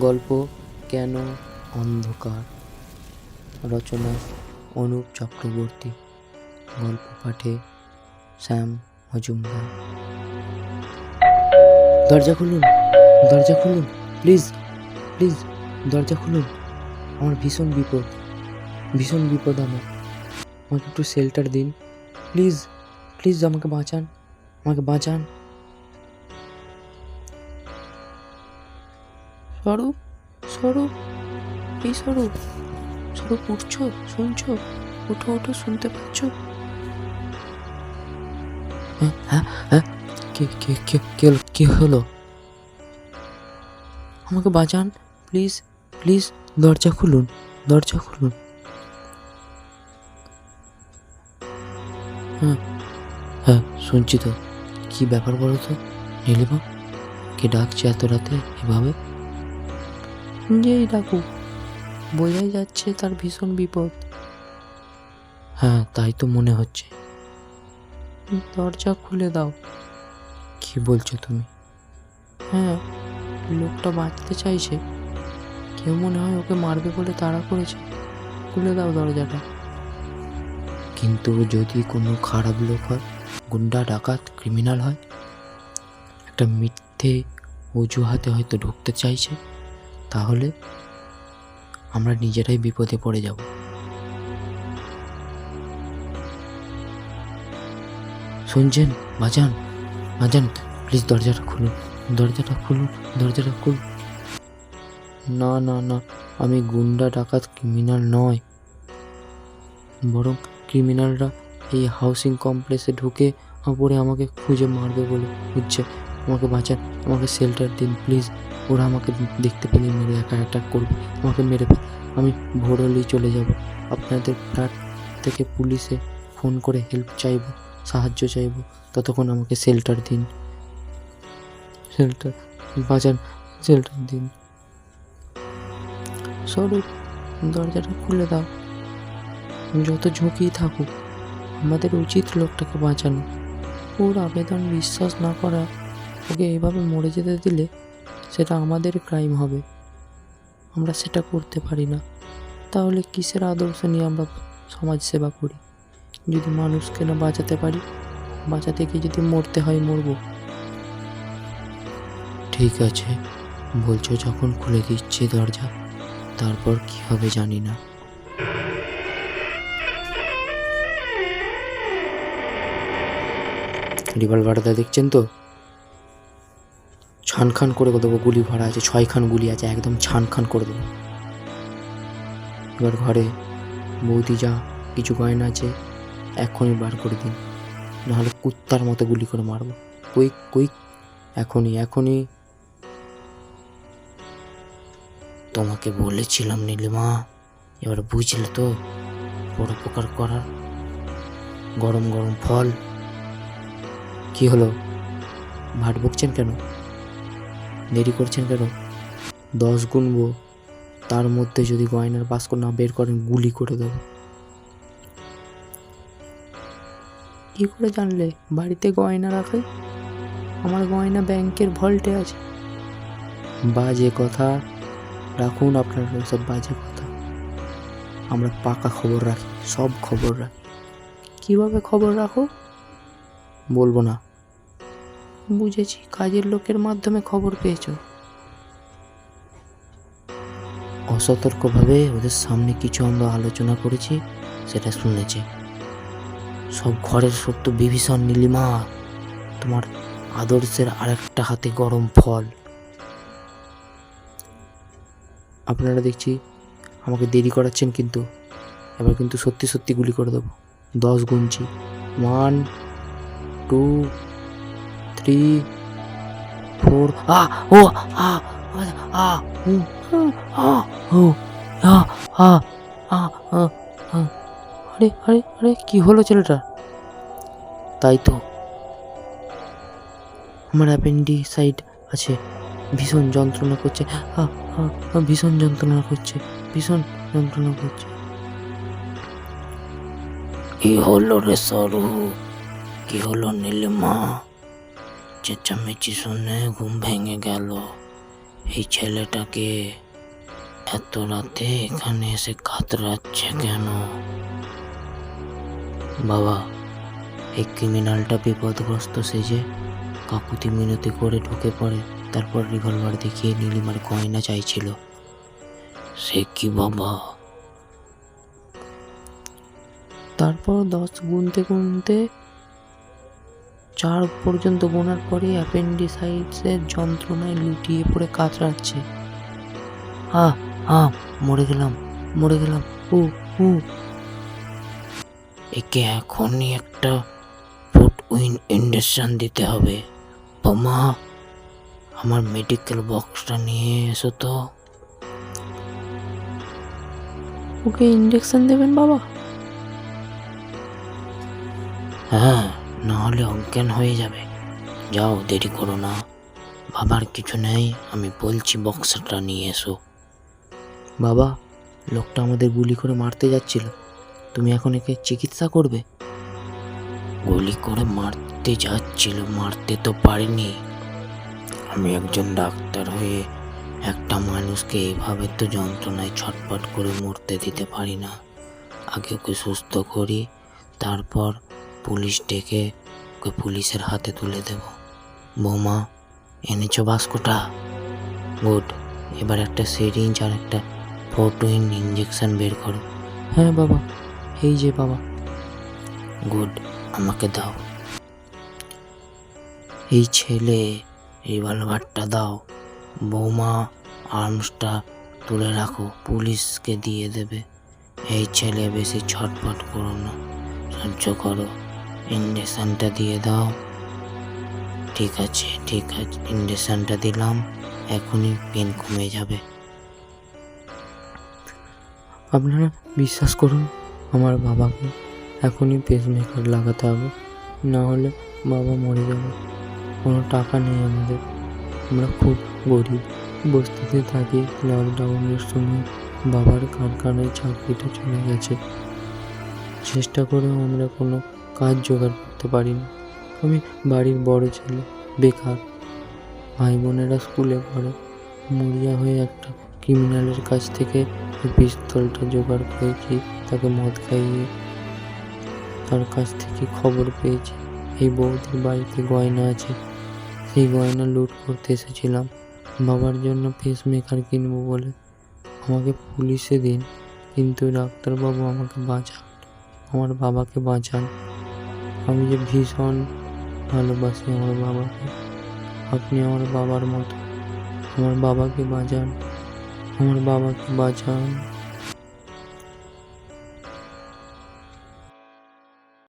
গল্প কেন অন্ধকার? রচনা অনুপ চক্রবর্তী। গল্প পাঠে শ্যাম মজুমদার। দরজা খুলুন দরজা খুলুন, প্লিজ প্লিজ, দরজা খুলুন। আমার ভীষণ বিপদ ভীষণ বিপদ আমার। আমাকে একটু শেল্টার দিন। প্লিজ প্লিজ আমাকে বাঁচান আমাকে বাঁচান। স্বরূপ স্বরূপ এই স্বরূপ? স্বরূপ উঠছো, শুনছো, উঠো উঠো, শুনতে পাচ্ছ? হ্যাঁ হ্যাঁ হ্যাঁ কে হলো? আমাকে বাঁচান প্লিজ প্লিজ, দরজা খুলুন দরজা খুলুন। হ্যাঁ হ্যাঁ শুনছি তো। কি ব্যাপার বলো তো? নীলিমা, কে ডাকছে এত রাতে এভাবে? যেই ডাকুক বোঝাই যাচ্ছে তার ভীষণ বিপদ। হ্যাঁ তাই তো মনে হচ্ছে। দরজা খুলে দাও। কি বলছো তুমি? হ্যাঁ লোকটা বাঁচতে চাইছে। কেউ মনে হয় ওকে মারবে বলে তাড়া করেছে। খুলে দাও দরজাটা। কিন্তু যদি কোনো খারাপ লোক হয় গুন্ডা ডাকাত ক্রিমিনাল হয় একটা মিথ্যে অজুহাতে হয়তো ঢুকতে চাইছে। তাহলে আমরা নিজেরাই বিপদে পড়ে যাব। শুনছেন? বাজান? বাজান প্লিজ দরজাটা খুলুন। দরজাটা খুলুন দরজাটা খুলুন। না না না, আমি গুন্ডা, ডাকাত ক্রিমিনাল নয়। বরং ক্রিমিনালরা এই হাউসিং কমপ্লেক্সে ঢুকে পরে আমাকে খুঁজে মারবে বলে। খুঁজছে আমাকে বাঁচান, আমাকে শেল্টার দিন প্লিজ ওরা আমাকে দেখতে পেলে, মেরে একা অ্যাটাক করবে, আমাকে মেরে আমি ভোর হলেই চলে যাব। আপনাদের ফ্ল্যাট থেকে পুলিশে ফোন করে হেল্প চাইব, সাহায্য চাইব। ততক্ষণ আমাকে শেল্টার দিন। শেল্টার বাঁচান শেল্টার দিন। স্বরূপ দরজাটা খুলে দাও। যত ঝুঁকি থাকুক, আমাদের উচিত লোকটাকে বাঁচানো। ওর আবেদন বিশ্বাস না করা, ওকে এভাবে মরে যেতে দিলে সেটা আমাদের ক্রাইম হবে। আমরা সেটা করতে পারি না। তাহলে কিসের আদর্শ নিয়ে আমরা সমাজ সেবা করি? যদি মানুষকে না বাঁচাতে পারি, বাঁচাতে গিয়ে যদি মরতে হয়, মরবো। ঠিক আছে। বলছো যখন খুলে দিচ্ছি দরজা, তারপর কি হবে জানি না। রিভলভারটা দেখছেন তো? ছান খান করে দেবো, গুলি ভরা আছে ছয় খান গুলি আছে, একদম ছান খান করে দেবো। এবার ঘরে বৌদি যা কিছু গয়না আছে, এখনই বার করে দিন। নাহলে কুত্তার মতো গুলি করে মারবো। কুইক কুইক এখনই এখনই। তোমাকে বলেছিলাম নীলিমা, এবার বুঝলে তো, বড় প্রকার করার। গরম গরম ফল। কি হলো? ভাট বকছেন কেন? দেরি করছেন কেন? দশ গুনবো, তার মধ্যে যদি গয়নার বাস্ক না বের করেন, গুলি করে দেবো। কি করে জানলে? বাড়িতে গয়না রাখে আমার গয়না ব্যাংকের ভল্টে আছে। বাজে কথা। রাখুন আপনার সব বাজে কথা। আমরা পাকা খবর রাখি, সব খবর রাখি। কীভাবে খবর রাখো? বলব না। বুঝেছি, কাজের লোকের মাধ্যমে খবর পেয়েছ। অসতর্কভাবে ওদের সামনে কিছু আমরা আলোচনা করেছি, সেটা শুনেছে। সব ঘরের সত্য বিভীষণ নীলিমা, তোমার আদর্শের আরেকটা হাতে গরম ফল। আপনারা দেখছি আমাকে দেরি করাচ্ছেন কিন্তু, এবার কিন্তু সত্যি সত্যি গুলি করে দেবো। দশ গুনছি। ওয়ান টু থ্রি ফোর আ ও আ আ আ আরে আরে আরে, কি হলো ছেলেটা তাই তো। আমার অ্যাপেন্ডিসাইড আছে। ভীষণ যন্ত্রণা করছে। ভীষণ যন্ত্রণা করছে। ভীষণ যন্ত্রণা করছে। কি হলো রে সরু? কি হলো নীলিমা? চেঁচামেচি শুনে ঘুম ভেঙে গেল। এই ছেলেটাকে এত রাতে এখানে এসে কাতরাচ্ছে কেন? বাবা, এই ক্রিমিনালটা বিপদগ্রস্ত সেজে কাকুতি মিনতি করে ঢুকে পড়ে, তারপর রিভলভার দেখিয়ে নীলিমার গয়না চাইছিল। সে কি বাবা? তারপর দশ গুনতে গুনতে চার পর্যন্ত গোনার পরে অ্যাপেন্ডিসাইটসের যন্ত্রণায় লুটিয়ে পড়ে কাতরাচ্ছে। আ আ মরে গেলাম মরে গেলাম। উ উ। একে এখনই একটা ফুট উইন ইন্ডেকশন দিতে হবে। বোমা আমার মেডিকেল বক্সটা নিয়ে এসো তো। ওকে ইন্জেকশন দেবেন বাবা? হ্যাঁ। না হলে অজ্ঞান হয়ে যাবে। যাও, দেরি করো না। বাবার কিছু নেই, আমি বলছি বক্সটা নিয়ে এসো। বাবা, লোকটা আমাদের গুলি করে মারতে যাচ্ছিল। তুমি এখন একে চিকিৎসা করবে? গুলি করে মারতে যাচ্ছিল, মারতে তো পারিনি। আমি একজন ডাক্তার হয়ে একটা মানুষকে এভাবে তো যন্ত্রণায় ছটপট করে মরতে দিতে পারি না। আগে ওকে সুস্থ করি, তারপর পুলিশ ডেকে ওকে পুলিশের হাতে তুলে দেব। বৌমা এনেছো বাস্কটা। গুড এবার একটা সিরিঞ্জ আর একটা ফোরটুইন ইঞ্জেকশন বের করো। হ্যাঁ বাবা এই যে বাবা। গুড আমাকে দাও। এই ছেলে রিভলভারটা দাও। বৌমা আর্মসটা তুলে রাখো পুলিশকে দিয়ে দেবে। এই ছেলে বেশি ছটফট করো না সহ্য করো। ইঞ্জেকশনটা দিয়ে দাও। ঠিক আছে ঠিক আছে ইঞ্জেকশনটা দিলাম। এখনই পেন কমে যাবে। আপনারা বিশ্বাস করুন, আমার বাবাকে এখনই পেসমেকার লাগাতে হবে। না হলে বাবা মরে যাবে। কোনো টাকা নেই আমাদের। আমরা খুব গরিব। বস্তিতে থাকি লকডাউনের সময় বাবার কারখানায় চাকরিটা চলে গেছে। চেষ্টা করেও আমরা কোনো কাজ জোগাড় করতে পারিনি। আমি বাড়ির বড় ছেলে, বেকার। ভাই বোনেরা স্কুলে পড়ে। মরিয়া হয়ে একটা ক্রিমিনালের কাছ থেকে পিস্তলটা জোগাড় করেছি, তাকে মদ খাইয়ে তার কাছ থেকে খবর পেয়েছি। এই বৌদির বাড়িতে গয়না আছে। সেই গয়না লুট করতে এসেছিলাম। বাবার জন্য ফেস মেকার কিনবো বলে আমাকে পুলিশে দিন, কিন্তু ডাক্তারবাবু আমাকে বাঁচান। আমার বাবাকে বাঁচান। আমি যে ভীষণ ভালোবাসি আমার বাবাকে, আপনি আমার বাবার মতো, আমার বাবাকে বাঁচান, আমার বাবাকে বাঁচান।